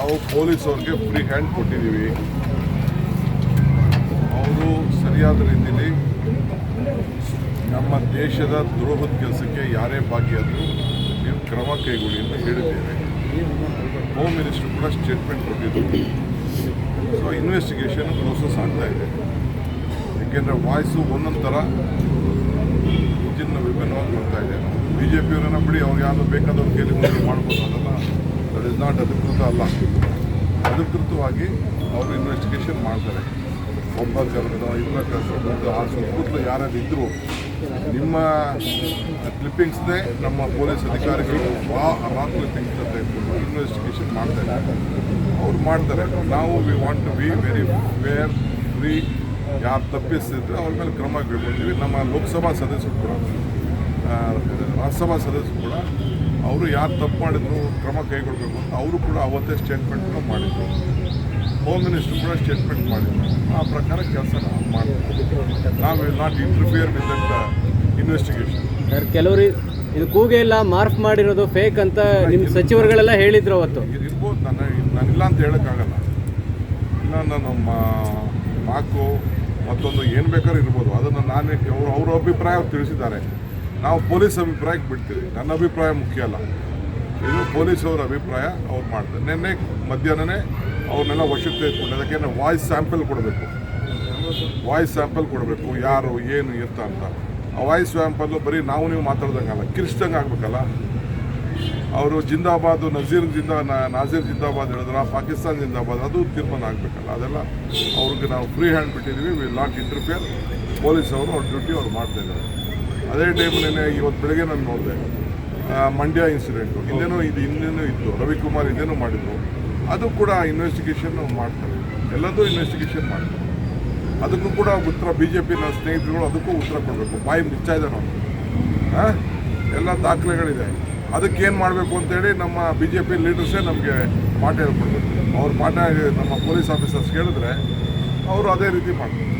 ನಾವು ಪೊಲೀಸ್ ಅವ್ರಿಗೆ free hand ಕೊಟ್ಟಿದ್ದೀವಿ. ಅವರು ಸರಿಯಾದ ರೀತಿಯಲ್ಲಿ ನಮ್ಮ ದೇಶದ ದ್ರೋಹದ ಕೆಲಸಕ್ಕೆ ಯಾರೇ ಭಾಗಿಯಾದರೂ ನೀವು ಕ್ರಮ ಕೈಗೊಳ್ಳಿ ಅಂತ ಹೇಳಿದ್ದೇವೆ. ಹೋಮ್ ಮಿನಿಸ್ಟರ್ ಕೂಡ ಸ್ಟೇಟ್ಮೆಂಟ್ ಕೊಟ್ಟಿದ್ದರು ಸೊ ಇನ್ವೆಸ್ಟಿಗೇಷನ್ ಪ್ರೋಸೆಸ್ ಆಗ್ತಾ ಇದೆ. ಏಕೆಂದರೆ ವಾಯ್ಸು ಒಂದೊಂದು ಥರ ವಿಭಿನ್ನವಾಗಿ ಬರ್ತಾ ಇದೆ. ಬಿ ಜೆ ಪಿಯವರನ್ನು ಬಿಡಿ, ಅವ್ರಿಗೆ ಯಾರು ಬೇಕಾದವ್ರು ಕೇಳಿ ಮಾಡ್ಬೋದು ಅದಲ್ಲ ದಟ್ ಇಸ್ ನಾಟ್ ಅಧಿಕೃತ ಅಲ್ಲ. ಅಧಿಕೃತವಾಗಿ ಅವರು ಇನ್ವೆಸ್ಟಿಗೇಷನ್ ಮಾಡ್ತಾರೆ. ಒಬ್ಬ ಕರೆದು ಇಬ್ಬರ ಕರೆದು ಆ ಸುತ್ತಮುತ್ತಲು ಯಾರ್ಯಾರು ಇದ್ದರು ನಿಮ್ಮ ಕ್ಲಿಪ್ಪಿಂಗ್ಸ್ನೇ ನಮ್ಮ ಪೊಲೀಸ್ ಅಧಿಕಾರಿಗಳು ಬಾ ರಾ ಕ್ಲಿಪ್ಪಿಂಗ್ಸ್ ಅಂತ ಇಟ್ಕೊಂಡು ಇನ್ವೆಸ್ಟಿಗೇಷನ್ ಮಾಡ್ತಾರೆ ಅವ್ರು ಮಾಡ್ತಾರೆ. ನಾವು we want to be very where free ಯಾರು ತಪ್ಪಿಸ್ತಿದ್ರೆ ಅವ್ರ ಮೇಲೆ ಕ್ರಮ ಕೈಗೊಳ್ತೀವಿ. ನಮ್ಮ ಲೋಕಸಭಾ ಸದಸ್ಯರು ಕೂಡ ರಾಜ್ಯಸಭಾ ಸದಸ್ಯರು ಕೂಡ ಅವರು ಯಾರು ತಪ್ಪು ಮಾಡಿದ್ರು ಕ್ರಮ ಕೈಗೊಳ್ಬೇಕು ಅಂತ ಅವರು ಕೂಡ ಅವತ್ತೇ ಸ್ಟೇಟ್ಮೆಂಟ್ನ ಮಾಡಿದ್ರು. ಹೋಮ್ ಮಿನಿಸ್ಟರ್ ಕೂಡ ಸ್ಟೇಟ್ಮೆಂಟ್ ಮಾಡಿದ್ರು. ಆ ಪ್ರಕಾರ ಕೆಲಸ ನಾವು ಮಾಡ್ತೀವಿ. ನಾವು will not interfere with that investigation sir ಕೆಲವರು ಇದು ಕೂಗೆ ಎಲ್ಲ ಮಾರ್ಫ್ ಮಾಡಿರೋದು ಫೇಕ್ ಅಂತ ನಿಮ್ಮ ಸಚಿವರುಗಳೆಲ್ಲ ಹೇಳಿದ್ರು ಅವತ್ತು. ಇರ್ಬೋದು ನಾನು ನಾನಿಲ್ಲ ಅಂತ ಹೇಳೋಕ್ಕಾಗಲ್ಲ. ಇಲ್ಲ ನಾನು ಮಾಕು ಮತ್ತೊಂದು ಏನು ಬೇಕಾದ್ರೂ ಇರ್ಬೋದು. ಅದನ್ನು ನಾನೇ ಅವರು ಅವ್ರ ಅಭಿಪ್ರಾಯ ತಿಳಿಸಿದ್ದಾರೆ. ನಾವು ಪೊಲೀಸ್ ಅಭಿಪ್ರಾಯಕ್ಕೆ ಬಿಡ್ತೀವಿ. ನನ್ನ ಅಭಿಪ್ರಾಯ ಮುಖ್ಯ ಅಲ್ಲ. ಇದು ಪೊಲೀಸ್ ಅವರ ಅಭಿಪ್ರಾಯ ಅವ್ರು ಮಾಡ್ತಾರೆ. ನಿನ್ನೆ ಮಧ್ಯಾಹ್ನನೇ ಅವ್ರನ್ನೆಲ್ಲ ವಶಕ್ಕೆ ತೆಗೆದುಕೊಂಡು ಅದಕ್ಕೆ ವಾಯ್ಸ್ ಸ್ಯಾಂಪಲ್ ಕೊಡಬೇಕು. ವಾಯ್ಸ್ ಸ್ಯಾಂಪಲ್ ಕೊಡಬೇಕು. ಯಾರು, ಏನು, ಎತ್ತ ಅಂತ. ಆ ವಾಯ್ಸ್ ಸ್ಯಾಂಪಲ್ಲು ಬರೀ ನಾವು, ನೀವು ಮಾತಾಡ್ದಂಗಲ್ಲ ಕಿರಿಸ್ದಂಗೆ ಆಗಬೇಕಲ್ಲ. ಅವರು ಜಿಂದಾಬಾದ್, ನಜೀರ್ ಜಿಂದಾ ನಾಜೀರ್ ಜಿಂದಾಬಾದ್ ಹೇಳಿದ್ರ. ಪಾಕಿಸ್ತಾನ್ ಜಿಂದಾಬಾದ್, ಅದು ತೀರ್ಮಾನ ಆಗಬೇಕಲ್ಲ. ಅದೆಲ್ಲ ಅವ್ರಿಗೆ ನಾವು ಫ್ರೀ ಹ್ಯಾಂಡ್ ಬಿಟ್ಟಿದ್ದೀವಿ. ವಿಲ್ ನಾಟ್ ಇಂಟರ್ಫಿಯರ್ ಪೊಲೀಸ್ ಅವರು ಅವ್ರ ಡ್ಯೂಟಿ ಅವ್ರು ಮಾಡ್ತಾ ಇದ್ದಾರೆ. ಅದೇ ಟೈಮ್ ನೆನೆ ಇವತ್ತು ಬೆಳಗ್ಗೆ ನಾನು ನೋಡಿದೆ ಮಂಡ್ಯ ಇನ್ಸಿಡೆಂಟು ಇಲ್ಲೇನೋ ಇದು, ಇನ್ನೇನೋ ಇತ್ತು. ರವಿಕುಮಾರ್ ಇದೇನೋ ಮಾಡಿದ್ರು. ಅದು ಕೂಡ ಇನ್ವೆಸ್ಟಿಗೇಷನ್ ಮಾಡ್ತಾರೆ. ಎಲ್ಲದೂ ಇನ್ವೆಸ್ಟಿಗೇಷನ್ ಮಾಡ್ತಾರೆ. ಅದಕ್ಕೂ ಕೂಡ ಉತ್ತರ ಬಿ ಜೆ ಪಿನ ಸ್ನೇಹಿತರುಗಳು ಅದಕ್ಕೂ ಉತ್ತರ ಕೊಡಬೇಕು. ಬಾಯಿ ಮುಚ್ಚಾ ಇದೆ ನಾವು? ಎಲ್ಲ ದಾಖಲೆಗಳಿದೆ. ಅದಕ್ಕೇನು ಮಾಡಬೇಕು ಅಂತೇಳಿ ನಮ್ಮ ಬಿ ಜೆ ಪಿ ಲೀಡರ್ಸೇ ನಮಗೆ ಪಾಠ ಹೇಳ್ಕೊಡ್ಬೇಕು. ಅವ್ರ ಪಾಠ ನಮ್ಮ ಪೊಲೀಸ್ ಆಫೀಸರ್ಸ್ ಹೇಳಿದ್ರೆ ಅವರು ಅದೇ ರೀತಿ ಮಾಡ್ತಾರೆ.